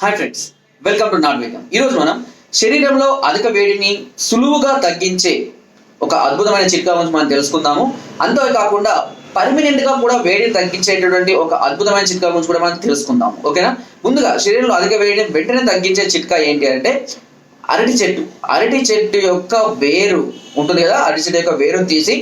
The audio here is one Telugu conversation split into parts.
హాయ్ ఫ్రెండ్స్ వెల్కమ్ టు నాట్ వేగం ఈరోజు మనం శరీరంలో అధిక వేడిని సులువుగా తగ్గించే ఒక అద్భుతమైన చిట్కా గురించి మనం తెలుసుకుందాము. అంతేకాకుండా పర్మనెంట్గా కూడా వేడిని తగ్గించేటటువంటి ఒక అద్భుతమైన చిట్కా గురించి కూడా మనం తెలుసుకుందాం ఓకేనా ముందుగా శరీరంలో అధిక వేడిని వెంటనే తగ్గించే చిట్కా ఏంటి అంటే అరటి చెట్టు. అరటి చెట్టు యొక్క వేరు ఉంటుంది కదా? అరటి చెట్టు యొక్క వేరును తీసి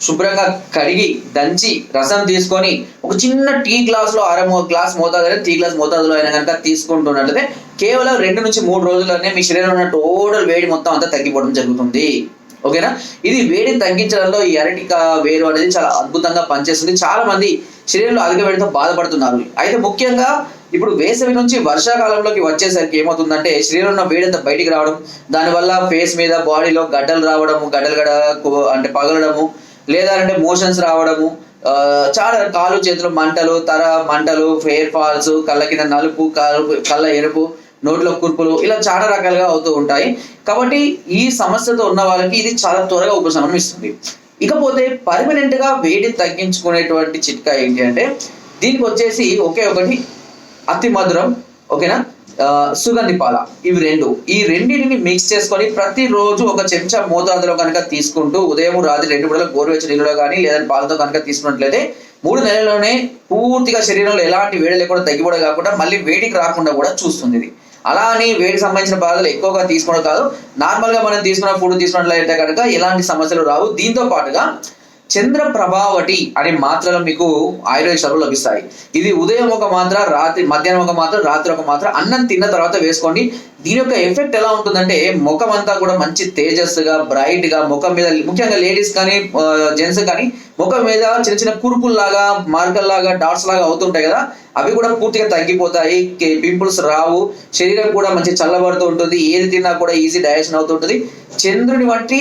శుభ్రంగా కడిగి దంచి రసం తీసుకొని ఒక చిన్న టీ గ్లాస్లో అర గ్లాస్ మోతాదు టీ గ్లాస్ మోతాదులో అయినా కనుక తీసుకుంటున్నట్లయితే కేవలం రెండు నుంచి మూడు రోజుల్లోనే మీ శరీరంలో ఉన్న టోటల్ వేడి మొత్తం అంతా తగ్గిపోవడం జరుగుతుంది. ఓకేనా? ఇది వేడిని తగ్గించడంలో ఈ అరటిక వేరు అనేది చాలా అద్భుతంగా పనిచేస్తుంది. చాలా మంది శరీరంలో అధిక వేడితో బాధపడుతున్నారు. అయితే ముఖ్యంగా ఇప్పుడు వేసవి నుంచి వర్షాకాలంలోకి వచ్చేసరికి ఏమవుతుందంటే శరీరంలో ఉన్న వేడంతా బయటికి రావడం దానివల్ల ఫేస్ మీద బాడీలో గడ్డలు రావడము గడ్డలు గడ అంటే పగలడము లేదా అంటే మోషన్స్ రావడము చాలా కాలు చేతులు మంటలు తర మంటలు హెయిర్ ఫాల్స్ కళ్ళ కింద నలుపు కలుపు కళ్ళ ఎరుపు నోట్లో కుర్పులు ఇలా చాలా రకాలుగా అవుతూ ఉంటాయి. కాబట్టి ఈ సమస్యతో ఉన్న వాళ్ళకి ఇది చాలా త్వరగా ఉపశమనం ఇస్తుంది. ఇకపోతే పర్మనెంట్గా వేడి తగ్గించుకునేటువంటి చిట్కా ఏంటి అంటే దీనికి వచ్చేసి ఒకే ఒకటి అతి మధురం ఓకేనా? సుగంధి పాల ఇవి రెండు. ఈ రెండింటిని మిక్స్ చేసుకొని ప్రతిరోజు ఒక చెంచా మోతాదులో కనుక తీసుకుంటూ ఉదయం రాత్రి రెండు పూటల గోరువెచ్చ నీళ్ళలో కానీ లేదంటే పాలతో కనుక తీసుకున్నట్లయితే మూడు నెలల్లోనే పూర్తిగా శరీరంలో ఎలాంటి వేడి లేకుండా తగ్గిపోవడం కాకుండా మళ్ళీ వేడికి రాకుండా కూడా చూస్తుంది ఇది అలా అని వేడికి సంబంధించిన బాధలు ఎక్కువగా తీసుకోవడం కాదు. నార్మల్గా మనం తీసుకున్న ఫుడ్ తీసుకున్నట్లయితే కనుక ఎలాంటి సమస్యలు రావు. దీంతో పాటుగా చంద్ర ప్రభావటి అనే మాత్రలు మీకు ఆయుర్వేద షాపులో లభిస్తాయి. ఇది ఉదయం ఒక మాత్ర రాత్రి మధ్యాహ్నం ఒక మాత్ర రాత్రి ఒక మాత్ర అన్నం తిన్న తర్వాత వేసుకోండి. దీని యొక్క ఎఫెక్ట్ ఎలా ఉంటుందంటే ముఖం అంతా కూడా మంచి తేజస్సుగా బ్రైట్గా ముఖం మీద ముఖ్యంగా లేడీస్ కానీ జెంట్స్ కానీ ముఖం మీద చిన్న చిన్న కురుపుల్లాగా మార్కల్లాగా డాట్స్ లాగా అవుతుంటాయి కదా అవి కూడా పూర్తిగా తగ్గిపోతాయి. పింపుల్స్ రావు. శరీరం కూడా మంచి చల్లబడుతూ ఉంటుంది. ఏది తిన్నా కూడా ఈజీ డైజెషన్ అవుతుంటుంది. చంద్రుని వంటి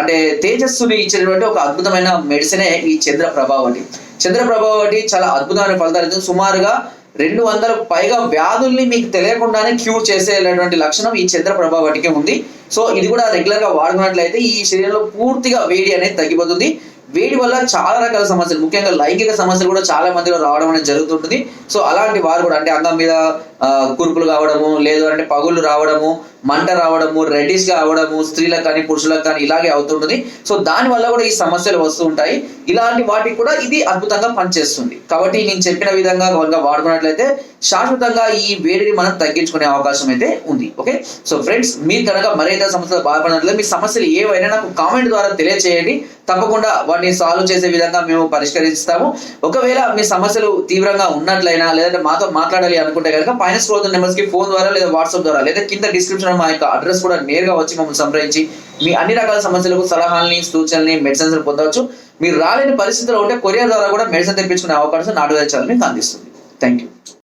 అంటే తేజస్సుని ఇచ్చినటువంటి ఒక అద్భుతమైన మెడిసినే ఈ చంద్ర ప్రభావటి చంద్ర ప్రభావటి చాలా అద్భుతమైన ఫలితాలు ఇస్తుంది. సుమారుగా రెండు వందలకు పైగా వ్యాధుల్ని మీకు తెలియకుండానే క్యూర్ చేసేటువంటి లక్షణం ఈ చంద్ర ప్రభావటికి ఉంది. సో ఇది కూడా రెగ్యులర్గా వాడుకున్నట్లయితే ఈ శరీరంలో పూర్తిగా వేడి అనేది తగ్గిపోతుంది. వేడి వల్ల చాలా రకాల సమస్యలు ముఖ్యంగా లైంగిక సమస్యలు కూడా చాలా మందిలో రావడం అనేది జరుగుతుంటుంది. సో అలాంటి వారు కూడా అంటే అందం మీద కురుపులు కావడము లేదు అంటే పగుళ్ళు రావడము మంట రావడము రెడ్డిష్గా అవడము స్త్రీలకు కానీ పురుషులకు కానీ ఇలాగే అవుతుంటుంది. సో దాని వల్ల కూడా ఈ సమస్యలు వస్తూ ఉంటాయి. ఇలాంటి వాటికి కూడా ఇది అద్భుతంగా పనిచేస్తుంది. కాబట్టి నేను చెప్పిన విధంగా కనుక వాడుకున్నట్లయితే శాశ్వతంగా ఈ వేడిని మనం తగ్గించుకునే అవకాశం అయితే ఉంది. ఓకే? సో ఫ్రెండ్స్ మీరు కనుక మరేదైనా సమస్యలు బాధపడినట్లయితే మీ సమస్యలు ఏవైనా నాకు కామెంట్ ద్వారా తెలియచేయండి. తప్పకుండా వాటిని సాల్వ్ చేసే విధంగా మేము పరిష్కరిస్తాము. ఒకవేళ మీ సమస్యలు తీవ్రంగా ఉన్నట్లయినా లేదంటే మాతో మాట్లాడాలి అనుకుంటే కనుక పైన స్క్రోల్ నెంబర్స్కి ఫోన్ ద్వారా లేదా వాట్సాప్ ద్వారా లేదా కింద డిస్క్రిప్షన్ మా యొక్క అడ్రస్ కూడా నేరుగా వచ్చి మమ్మల్ని సంప్రదించి మీ అన్ని రకాల సమస్యలకు సలహాలని సూచనల్ని మెడిసిన్స్ పొందవచ్చు. మీరు రాలేని పరిస్థితిలో ఉంటే కొరియర్ ద్వారా కూడా మెడిసిన్ తెప్పించుకునే అవకాశం నాటు ఛానల్ మీకు అందిస్తుంది. Thank you